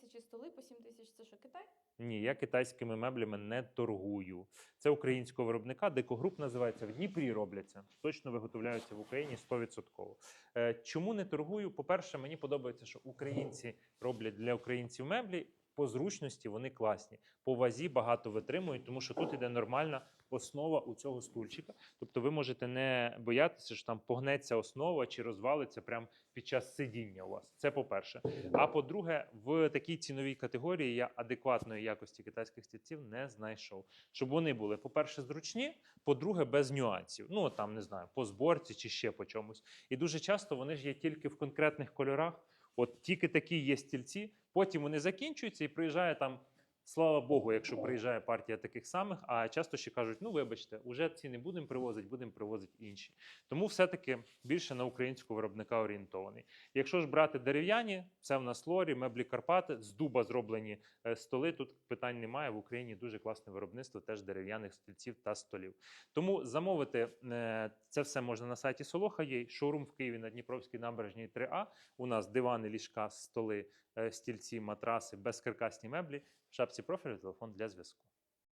тисячі столи, по 7 тисяч це що, Китай? Ні, я китайськими меблями не торгую. Це українського виробника, декогруп називається. В Дніпрі робляться. Точно виготовляються в Україні 100%. Е, Чому не торгую? По-перше, мені подобається, що українці роблять для українців меблі. По зручності вони класні. По вазі багато витримують, тому що тут іде нормальна основа у цього стульчика. Тобто ви можете не боятися, що там погнеться основа чи розвалиться прямо під час сидіння у вас. Це по-перше. А по-друге, в такій ціновій категорії я адекватної якості китайських стільців не знайшов. Щоб вони були, по-перше, зручні, по-друге, без нюансів. Ну там не знаю, по зборці чи ще по чомусь. І дуже часто вони ж є тільки в конкретних кольорах. От тільки такі є стільці, потім вони закінчуються і приїжджає там. Слава Богу, якщо приїжджає партія таких самих, а часто ще кажуть: ну вибачте, уже ці не будемо привозити, будемо привозити інші. Тому все-таки більше на українського виробника орієнтований. Якщо ж брати дерев'яні, це в нас лорі, меблі Карпати, з дуба зроблені е, столи. Тут питань немає. В Україні дуже класне виробництво теж дерев'яних стільців та столів. Тому замовити е, це все можна на сайті Солоха. Є шоурум в Києві на Дніпровській набережній 3А. У нас дивани, ліжка, столи, е, стільці, матраси, безкаркасні меблі. Шапці профілю телефон для зв'язку.